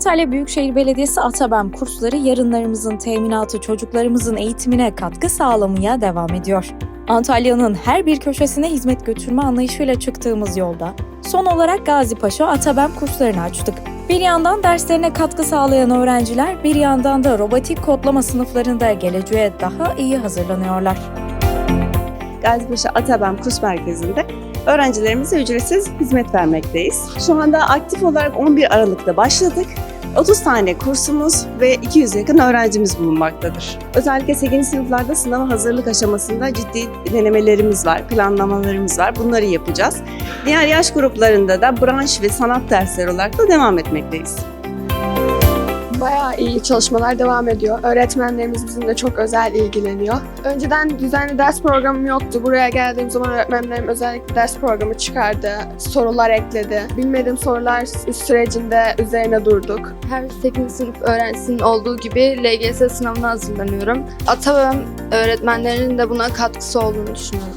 Antalya Büyükşehir Belediyesi Atabem kursları yarınlarımızın teminatı çocuklarımızın eğitimine katkı sağlamaya devam ediyor. Antalya'nın her bir köşesine hizmet götürme anlayışıyla çıktığımız yolda son olarak Gazipaşa Atabem kurslarını açtık. Bir yandan derslerine katkı sağlayan öğrenciler, bir yandan da robotik kodlama sınıflarında geleceğe daha iyi hazırlanıyorlar. Gazipaşa Atabem Kurs Merkezi'nde öğrencilerimize ücretsiz hizmet vermekteyiz. Şu anda aktif olarak 11 Aralık'ta başladık. 30 tane kursumuz ve 200 yakın öğrencimiz bulunmaktadır. Özellikle 8. sınıflarda sınava hazırlık aşamasında ciddi denemelerimiz var, planlamalarımız var. Bunları yapacağız. Diğer yaş gruplarında da branş ve sanat dersleri olarak da devam etmekteyiz. Bayağı iyi çalışmalar devam ediyor. Öğretmenlerimiz bizimle çok özel ilgileniyor. Önceden düzenli ders programım yoktu. Buraya geldiğim zaman öğretmenlerim özellikle ders programı çıkardı. Sorular ekledi. Bilmediğim sorular sürecinde üzerine durduk. Her 8. sınıf öğrencisinin olduğu gibi LGS sınavına hazırlanıyorum. Atabem öğretmenlerinin de buna katkısı olduğunu düşünüyorum.